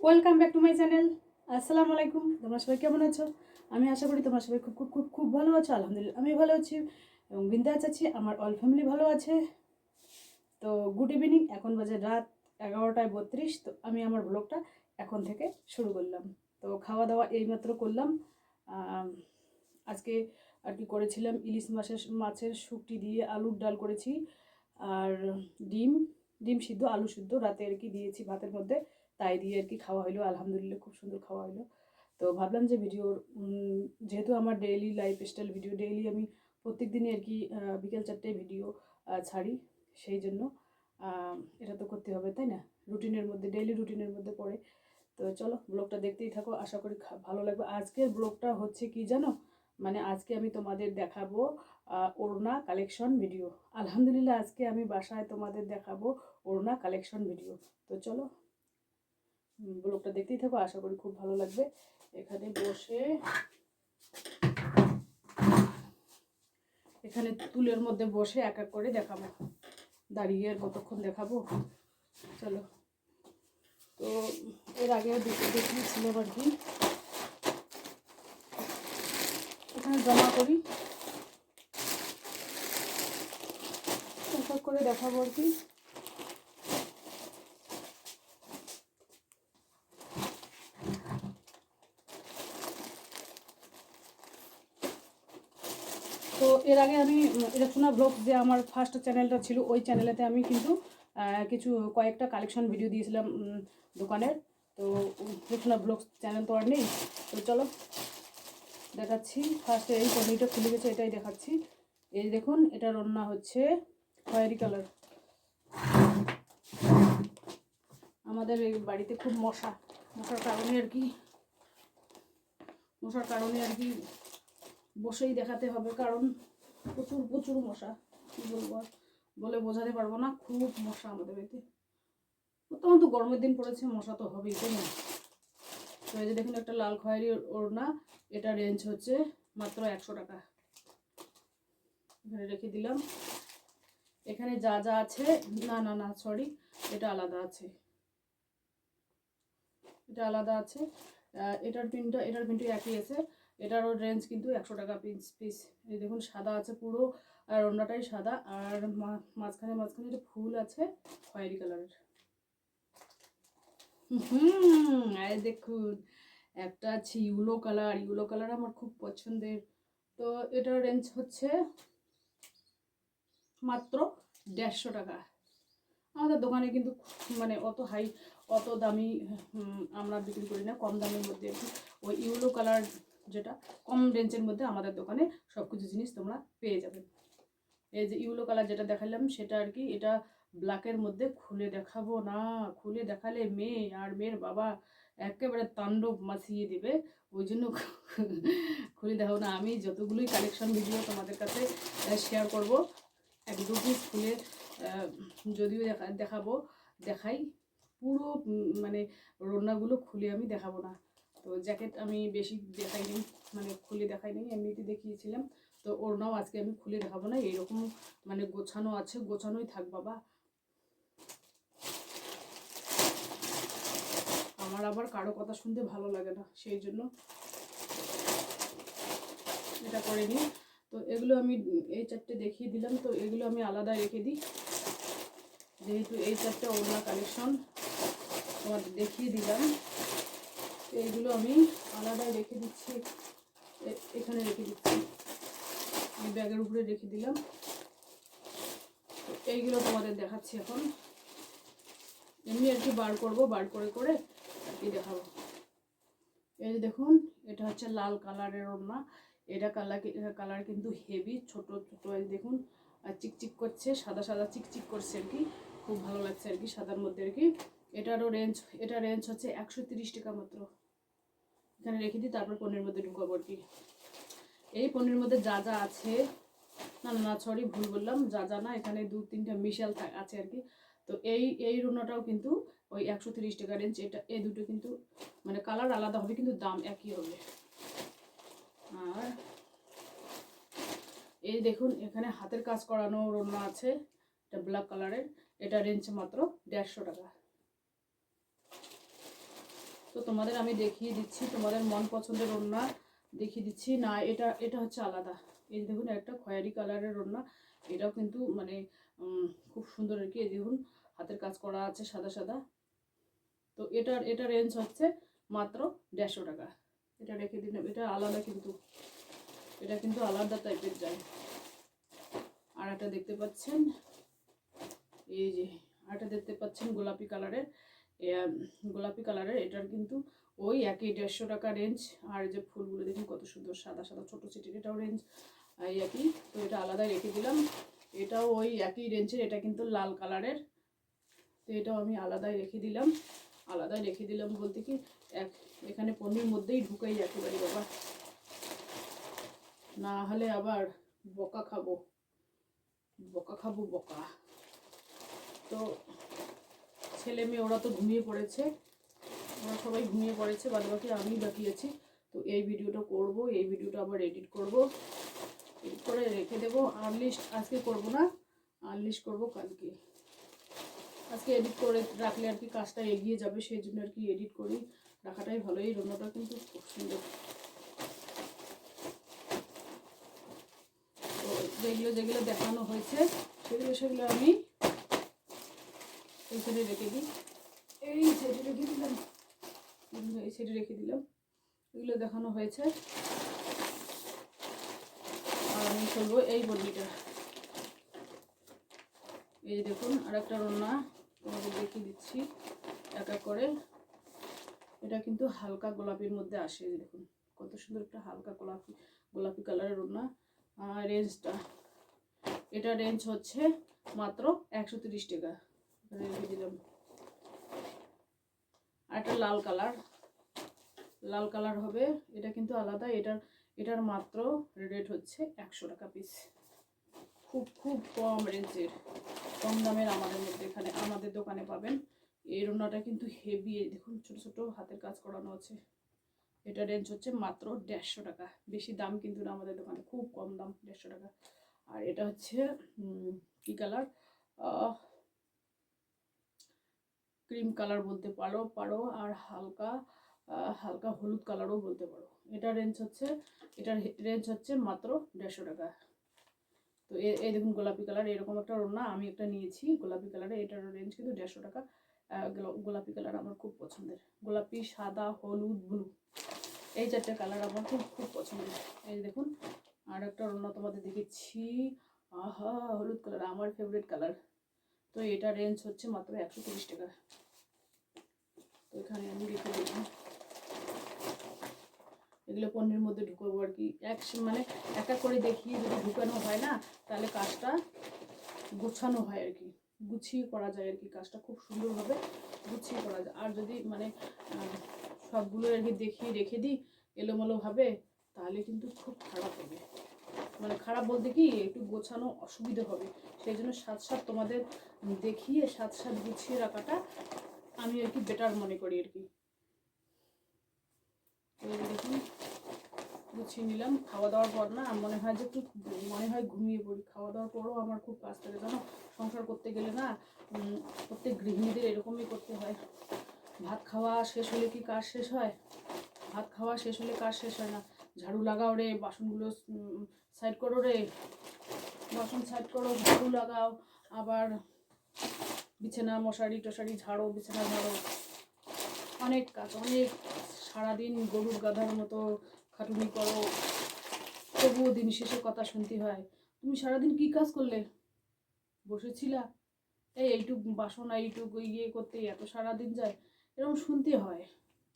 Welcome back to my channel আসসালামু আলাইকুম তোমরা সবাই কেমন আছো? আমি আশা করি তোমরা সবাই খুব খুব খুব খুব ভালো আছো। আলহামদুলিল্লাহ আমি ভালো আছি। এবং বিন্দাস আছি আমার অল ফ্যামিলি ভালো আছে। তো গুড ইভিনিং এখন বাজে রাত এগারোটায় বত্রিশ। তো আমি আমার ব্লগটা এখন থেকে শুরু করলাম। তো খাওয়া দাওয়া এইমাত্র করলাম। আজকে আর কি করেছিলাম, ইলিশ মাছের মাছের শুকটি দিয়ে আলুর ডাল করেছি। আর ডিম ডিম সিদ্ধ, আলু সিদ্ধ। রাতে আর কি দিয়েছি ভাতের মধ্যে। তাই দিয়ে আর কি খাওয়া হলো আলহামদুলিল্লাহ খুব সুন্দর খাওয়া হলো তো ভাবলাম যে ভিডিওর যেহেতু আমার daily lifestyle video daily আমি প্রত্যেক দিনই আর কি বিকেল চারটে ভিডিও ছাড়ি। সেই জন্য এটা তো করতে হবে, তাই না? রুটিনের মধ্যে ডেইলি রুটিনের মধ্যে পড়ে। তো চলো ব্লগটা দেখতেই থাকো। আশা করি ভালো লাগবে। আজকের ব্লগটা হচ্ছে কি জানো? মানে আজকে আমি তোমাদের দেখাবো ওড়না কালেকশন ভিডিও আলহামদুলিল্লাহ আজকে আমি বাসায় তোমাদের দেখাবো ওড়না কালেকশন ভিডিও তো চলো ব্লগটা দেখতেই থাকো, আশা করি খুব ভালো লাগবে। এখানে বসে এখানে তুলের মধ্যে বসে এক এক করে দেখাবো। দাঁড়িয়ে আর কতক্ষণ দেখাবো? চলো। তো এর আগে দেখিয়েছিলাম আর কি? এখানে জমা করি। এক করে দেখাবো আর কি তো এর আগে আমি রেচনা ব্লগ যে আমার ফার্স্ট চ্যানেলটা ছিল, ওই চ্যানেলেতে আমি কিন্তু কিছু কয়েকটা কালেকশন ভিডিও দিয়েছিলাম দোকানের। তো রেচনা ব্লগ চ্যানেল তো আর নেই। তো চলো, দেখাচ্ছি। ফার্স্টে এই পনিরটা খুলে গেছে, এটাই দেখাচ্ছি। এই দেখুন, এটা রান্না হচ্ছে খয়েরি কালার আমাদের এই বাড়িতে খুব মশা। মশার কারণে আর কি, মশার কারণে আর কি বসেই দেখাতে হবে, কারণ প্রচুর প্রচুর মশা, কী বলব বলে বোঝাতে পারব না, খুব মশা আমাদের বাড়িতে। তখন তো গরমের দিন পড়েছে, মশা তো হবেই, তাই না? তো এই যে দেখুন, একটা লাল খয়েরি ওড়না, এটা রেঞ্জ হচ্ছে মাত্র একশো টাকা। এখানে রেখে দিলাম। এখানে যা যা আছে, না না না সরি এটা আলাদা আছে। এটা আলাদা আছে। এটার পিনটা এটার পিনটা একই আছে। এটারও রেঞ্জ কিন্তু একশো টাকা পিস পিস এই দেখুন, সাদা আছে পুরো, আর অন্যটাই সাদা, আর মাঝখানে মাঝখানে একটা ফুল আছে খয়েরি কালারের। হুম এই দেখুন, একটা আছে ইউলো কালার ইউলো কালার আমার খুব পছন্দের। তো এটার রেঞ্জ হচ্ছে মাত্র দেড়শো টাকা। আমাদের দোকানে কিন্তু মানে অত হাই অত দামি আমরা বিক্রি করি না, কম দামের মধ্যে। ওই ইউলো কালার যেটা কম রেঞ্জের মধ্যে আমাদের দোকানে সব কিছু জিনিস তোমরা পেয়ে যাবে। এই যে ইউলো কালার যেটা দেখালাম, সেটা আর কি, এটা ব্ল্যাকের মধ্যে খুলে দেখাবো না। খুলে দেখালে মেয়ে আর মেয়ের বাবা একেবারে তাণ্ডব মাসিয়ে দেবে। ওই জন্য খুলে দেখাবো না। আমি যতগুলোই কালেকশন ভিডিও তোমাদের কাছে শেয়ার করব, এক দু পিস খুলে যদিও দেখা, দেখাবো, দেখাই। পুরো মানে রান্নাগুলো খুলে আমি দেখাবো না। তো জ্যাকেট আমি বেশি দেখাইনি মানে খুলে দেখাইনি এমনিতে দেখিয়েছিলাম। তো ওড়নাও আজকে আমি খুলে দেখাবো না, এইরকম মানে গোছানো আছে, গোছানোই থাক বাবা। আমার আবার কারও কথা শুনতে ভালো লাগে না, সেই জন্য এটা করে নিই। তো এগুলো আমি এই চারটে দেখিয়ে দিলাম, তো এগুলো আমি আলাদা রেখে দিই। যেহেতু এই চারটে ওড়না কালেকশন তোমাদের দেখিয়ে দিলাম। এইগুলো আমি আলাদাই রেখে দিচ্ছি। এখানে রেখে দিচ্ছি। এই ব্যাগের উপরে রেখে দিলাম। এইগুলো তোমাদের দেখাচ্ছি এখন। এমনি আর কি বার করব, বার করে করে আর কি দেখাবো। এই যে দেখুন, এটা হচ্ছে লাল কালারের ওড়না। এটা কালার কালার কিন্তু হেভি, ছোট ছোট দেখুন। আর চিকচিক করছে, সাদা সাদা চিকচিক করছে আর কি। খুব ভালো লাগছে আর কি, সাদার মধ্যে আর কি। এটারও রেঞ্জ এটা রেঞ্জ হচ্ছে একশো টাকা মাত্র। এখানে রেখে দিই, তারপর পনির মধ্যে ঢুকাবো আর কি। এই পনির মধ্যে যা যা আছে, না না সরি ভুল বললাম, যা যা না, এখানে দু তিনটা মিশাল আছে আর কি। তো এই এই রুনাটাও কিন্তু ওই একশো তিরিশ টাকা রেঞ্জ এটা, এই দুটো কিন্তু মানে কালার আলাদা হবে, কিন্তু দাম একই হবে। আর এই দেখুন, এখানে হাতের কাজ করানো রোনা আছে, এটা ব্ল্যাক কালারের এটা রেঞ্জ মাত্র দেড়শো টাকা। তো তোমাদের আমি দেখিয়ে দিচ্ছি, তোমাদের মন পছন্দের ওড়না দেখিয়ে দিচ্ছি। না, এটা এটা হচ্ছে আলাদা। এই দেখুন, একটা খয়েরি কালারের ওড়না এটাও কিন্তু মানে খুব সুন্দর আর কি। এই দেখুন, হাতের কাজ করা আছে সাদা সাদা। তো এটার, এটা রেঞ্জ হচ্ছে মাত্র দেড়শো টাকা। এটা রেখে দিলাম। এটা আলাদা কিন্তু, এটা কিন্তু আলাদা টাইপের যায়। আর একটা দেখতে পাচ্ছেন, এই যে আরটা দেখতে পাচ্ছেন গোলাপি কালারের। গোলাপি কালারের, এটার কিন্তু ওই একই দেড়শো টাকা রেঞ্জ আর যে ফুলগুলো দেখুন কত সুন্দর, সাদা সাদা, ছোটো চিটির এটাও রেঞ্জ এই একই। তো এটা আলাদাই রেখে দিলাম। এটাও ওই একই রেঞ্জের এটা কিন্তু লাল কালারের। তো এটাও আমি আলাদাই রেখে দিলাম। আলাদাই রেখে দিলাম বলতে কি, এক, এখানে পনির মধ্যেই ঢুকাই একেবারে বাবা। না হলে আবার বকা খাব। বকা খাব বকা। তো ছেলে মেয়ে, ওরা তো ঘুমিয়ে পড়েছে। ওরা সবাই ঘুমিয়ে পড়েছে বাদ বাকি আমি বাকি আছি। তো এই ভিডিওটা করব, এই ভিডিওটা আবার এডিট করব। এডিট করে রেখে দেবো। আনলিস্ট আজকে করব না আনলিস্ট করব কালকে। আজকে এডিট করে রাখলে আর কি কাজটা এগিয়ে যাবে, সেই জন্য আর কি এডিট করি। রাখাটাই ভালো, এই রান্নাটা কিন্তু খুব সুন্দর। তো যেগুলো যেগুলো দেখানো হয়েছে, সেগুলো সেগুলো আমি এই সাইডে রেখে দিই। এই সাইডে রেখে দিলাম। এই সাইডে রেখে দিলাম। এগুলো দেখানো হয়েছে। আর আমি করব এই বন্ডিটা। এই দেখুন আর একটা রান্না তোমাদের দেখিয়ে দিচ্ছি। এক এক করে। এটা কিন্তু হালকা গোলাপির মধ্যে আসে দেখুন। কত সুন্দর একটা হালকা গোলাপি গোলাপি কালারের আর রেঞ্জটা এটা রেঞ্জ হচ্ছে মাত্র একশো তিরিশ টাকা। আর একটা লাল কালার। লাল কালার হবে। এটা কিন্তু আলাদা। এটার এটার মাত্র রেট হচ্ছে একশো টাকা পিস খুব খুব কম রেঞ্জের। কম দামের আমাদের মধ্যে এখানে, আমাদের দোকানে পাবেন। এই রান্নাটা কিন্তু হেভি দেখুন, ছোট ছোট হাতের কাজ করানো আছে। এটা রেঞ্জ হচ্ছে মাত্র দেড়শো টাকা। বেশি দাম কিন্তু না আমাদের দোকানে। খুব কম দাম, দেড়শো টাকা। আর এটা হচ্ছে কি কালার? ক্রিম কালার বলতে পারো পারো, আর হালকা হালকা হলুদ কালারও বলতে পারো। এটা রেঞ্জ হচ্ছে, এটার রেঞ্জ হচ্ছে মাত্র দেড়শো টাকা। তো এই দেখুন গোলাপি কালার এরকম একটা ওড়না আমি একটা নিয়েছি। গোলাপি কালারে এটার রেঞ্জ কিন্তু দেড়শো টাকা। গোলাপি কালার আমার খুব পছন্দের। গোলাপি, সাদা, হলুদ ব্লু এই চারটে কালার আমার খুব খুব পছন্দের। এই দেখুন আর একটা ওড়না তোমাদের দেখেছি আহা, হলুদ কালার আমার ফেভারিট কালার তো এটা রেঞ্জ হচ্ছে মাত্র একশো তিরিশ টাকা। তো এখানে আমি রেখে দিলাম। এগুলো পণ্যের মধ্যে ঢুকাবো আর কি। এক মানে এক এক করে দেখিয়ে যদি ঢুকানো হয় না, তাহলে কাজটা গোছানো হয় আর কি। গুছিয়ে করা যায় আর কি। কাজটা খুব সুন্দরভাবে গুছিয়ে করা যায়। আর যদি মানে সবগুলো আর কি দেখিয়ে রেখে দিই এলোমেলোভাবে তাহলে কিন্তু খুব খারাপ হবে। মানে খারাপ বলতে কি, একটু গোছানো অসুবিধা হবে। সেই জন্য সাত সাত তোমাদের দেখিয়ে, সাত সাত গুছিয়ে রাখাটা আমি আর কি বেটার মনে করি আর কি। দেখুন, গুছিয়ে নিলাম। খাওয়া দাওয়ার পর না, মনে হয় যে একটু মনে হয় ঘুমিয়ে পড়ি। খাওয়া দাওয়ার পরও আমার খুব কাজ থাকে, জানো? সংসার করতে গেলে না প্রত্যেক গৃহিণীদের এরকমই করতে হয়। ভাত খাওয়া শেষ হলে কি কাজ শেষ হয়? ভাত খাওয়া শেষ হলে কাজ শেষ হয় না। ঝাড়ু লাগাও রে, বাসনগুলো সাইড করো রে। বাসন সাইড করো, ঝাড়ু লাগাও। আবার বিছানা, মশারি টশারি ঝাড়ো, বিছানা ঝাড়ো। অনেক কাজ, অনেক সারাদিন গরুর গাধার মতো খাটুনি করো। তবুও দিন শেষে কথা শুনতে হয়। তুমি সারাদিন কি কাজ করলে? বসেছিলা? এই এইটুক বাসন এইটুক ইয়ে করতে এত সারাদিন যায়। এরকম শুনতে হয়।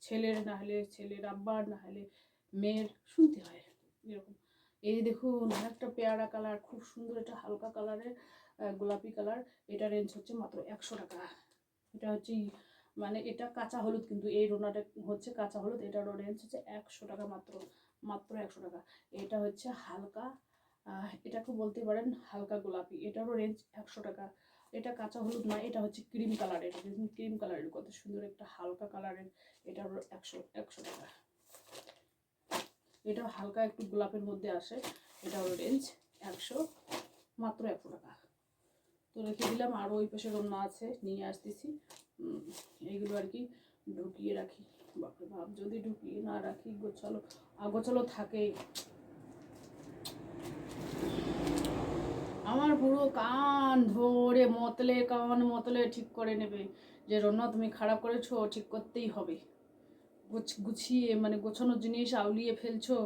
ছেলের না হলে ছেলের আব্বার, না হলে মেয়ের, শুনতে হয় এরকম। এই দেখুন একটা পেয়ারা কালার, খুব সুন্দর এটা হালকা কালারের গোলাপি কালার। এটা রেঞ্জ হচ্ছে মাত্র একশো টাকা। এটা হচ্ছে মানে এটা কাঁচা হলুদ, কিন্তু এই রোনাটা হচ্ছে কাঁচা হলুদ। এটারও রেঞ্জ হচ্ছে একশো টাকা মাত্র মাত্র একশো টাকা। এটা হচ্ছে হালকা এটাকে বলতে পারেন হালকা গোলাপি। এটারও রেঞ্জ একশো টাকা। এটা কাঁচা হলুদ না, এটা হচ্ছে ক্রিম কালারের ক্রিম কালারের কত সুন্দর একটা হালকা কালারের। এটারও একশো একশো টাকা। এটা হালকা একটু গোলাপের মধ্যে আসে। এটারও রেঞ্জ একশো, মাত্র একশো টাকা। তো রেখে দিলাম আরও ওই পাশে রান্না আছে, নিয়ে আসতেছি। এইগুলো আর কি ঢুকিয়ে রাখি। বাপরে বাপ, যদি ঢুকিয়ে না রাখি, গোছালো, আগোছালো থাকে। আমার পুরো কান ধরে মতলে কান মতলে ঠিক করে নেবে। যে রন্না, তুমি খারাপ করেছ, ঠিক করতেই হবে। গুছিয়ে মানে গোছানোর জিনিস আউলিয়ে ফেলছো,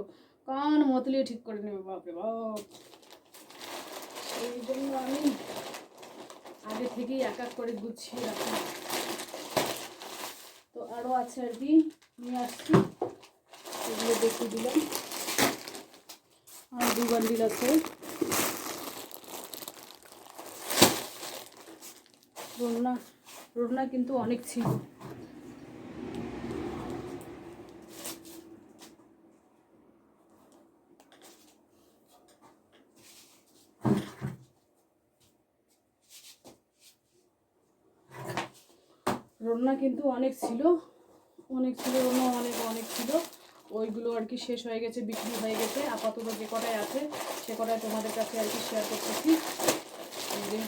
কান মতলিয়ে ঠিক করে নেবে, বাপরে বাপ। সেই জন্য আমি আগে থেকেই এক এক করে গুছিয়ে রাখি। তো আরও আছে আর কি, নিয়ে আসছি। এগুলো দেখিয়ে দিলাম। আর দু বান্ডিল আছে। রোনা রোনা কিন্তু অনেক ছিল। রোনা কিন্তু অনেক ছিল। অনেক ছিল রোনা অনেক অনেক ছিল। ওইগুলো আর কি শেষ হয়ে গেছে, বিক্রি হয়ে গেছে। আপাতত যে কটায় আছে, সে কটায় তোমাদের কাছে আর কি শেয়ার করতেছি। যে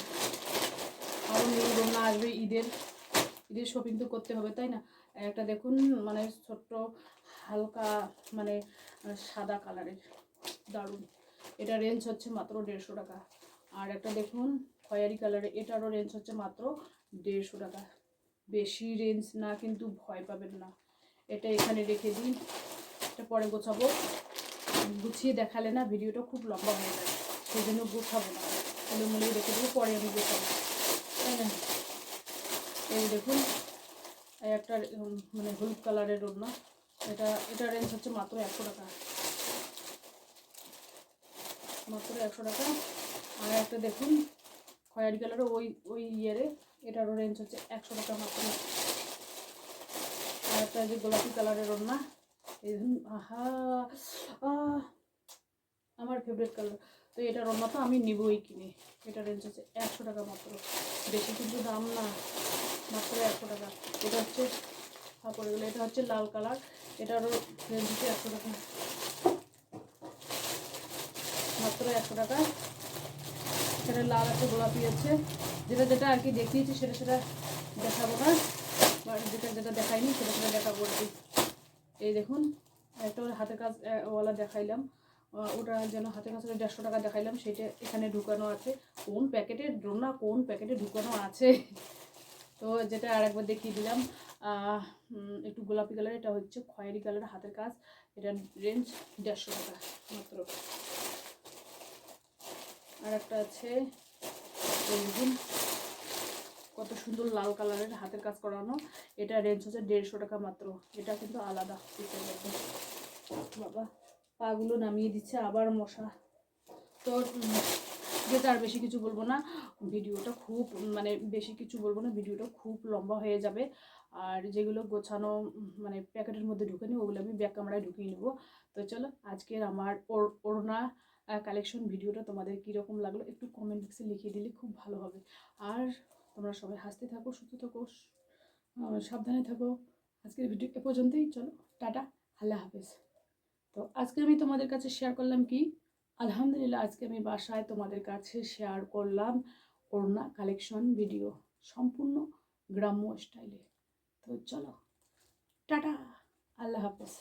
আরও নিউ রোনা আসবে ঈদের। ঈদের শপিং তো করতে হবে, তাই না? একটা দেখুন মানে ছোট্ট, হালকা মানে সাদা কালারের দারুণ। এটা রেঞ্জ হচ্ছে মাত্র দেড়শো টাকা। আর একটা দেখুন, খয়েরি কালারের এটারও রেঞ্জ হচ্ছে মাত্র দেড়শো টাকা। বেশি রেঞ্জ না, কিন্তু ভয় পাবেন না। এটা এখানে রেখে দিন। এটা পরে গোছাবো। গুছিয়ে দেখালে না ভিডিওটা খুব লম্বা হয়ে যায়। সেই জন্য গোছাবো না। মনেই রেখে দেবো, পরে আমি গোছাবো। এই দেখুন একটা মানে হলুদ কালারের ওড়না। এটা এটা রেঞ্জ হচ্ছে মাত্র একশো টাকা। মাত্র একশো টাকা। আর একটা দেখুন, খয়েরি কালারের ওই ওই ইয়েরে। এটারও রেঞ্জ হচ্ছে একশো টাকা মাত্র। আর একটা যে গোলাপি কালারের ওড়না আহা আমার ফেভারিট কালার তো এটার ওড়না তো আমি নিবই কিনে। এটা রেঞ্জ হচ্ছে একশো টাকা মাত্র। বেশি কিন্তু দাম না, মাত্র একশো টাকা। এটা হচ্ছে হা পড়ে গেলো। এটা হচ্ছে লাল কালার এটারও রেঞ্জ হচ্ছে একশো টাকা। মাত্র একশো টাকা। সেটা লাল আছে গোলাপি আছে। যেটা যেটা আর কি দেখিয়েছি, সেটা সেটা দেখাবো না। বা যেটা যেটা দেখাইনি, সেটা সেটা দেখাবো আর কি। এই দেখুন, একটা হাতের কাজ ওয়ালা দেখাইলাম। ওটা যেন হাতের কাছে দেড়শো টাকা দেখাইলাম, সেটা এখানে ঢুকানো আছে। কোন প্যাকেটে ড্রোনা কোন প্যাকেটে ঢুকানো আছে। তো যেটা আরেকবার দেখিয়ে দিলাম। একটু গোলাপি কালার, এটা হচ্ছে খয়েরি কালার হাতের কাজ। এটা রেঞ্জ দেড়শো টাকা মাত্র। আর একটা আছে দেখুন। কত সুন্দর লাল কালারের হাতের কাজ করানো। এটা রেঞ্জ হচ্ছে দেড়শো টাকা মাত্র। এটা কিন্তু আলাদা বাবা, পাগুলো নামিয়ে দিচ্ছে, আবার মশা। তো যেটা আর বেশি কিছু বলব না, ভিডিওটা খুব মানে বেশি কিছু বলব না, ভিডিওটা খুব লম্বা হয়ে যাবে। আর যেগুলো গোছানো মানে প্যাকেটের মধ্যে ঢুকে নিই ওগুলো আমি ব্যাক ক্যামেরায় ঢুকিয়ে নেব। তো চলো, আজকের আমার ওড়না কালেকশন ভিডিওটা তোমাদের কীরকম লাগল একটু কমেন্ট বক্সে লিখিয়ে দিলে খুব ভালো হবে। আর তোমরা সবাই হাসতে থাকো, সুস্থ থাকো সাবধানে থাকো। আজকের ভিডিও এ পর্যন্তই, চলো, টাটা, আল্লাহ হাফেজ। তো আজকে আমি তোমাদের কাছে শেয়ার করলাম কি? আলহামদুলিল্লাহ, আজকে আমি বাসায় তোমাদের কাছে শেয়ার করলাম ওড়না কালেকশন ভিডিও সম্পূর্ণ গ্রাম্য স্টাইলে তো চলো, টাটা, আল্লাহ হাফেজ।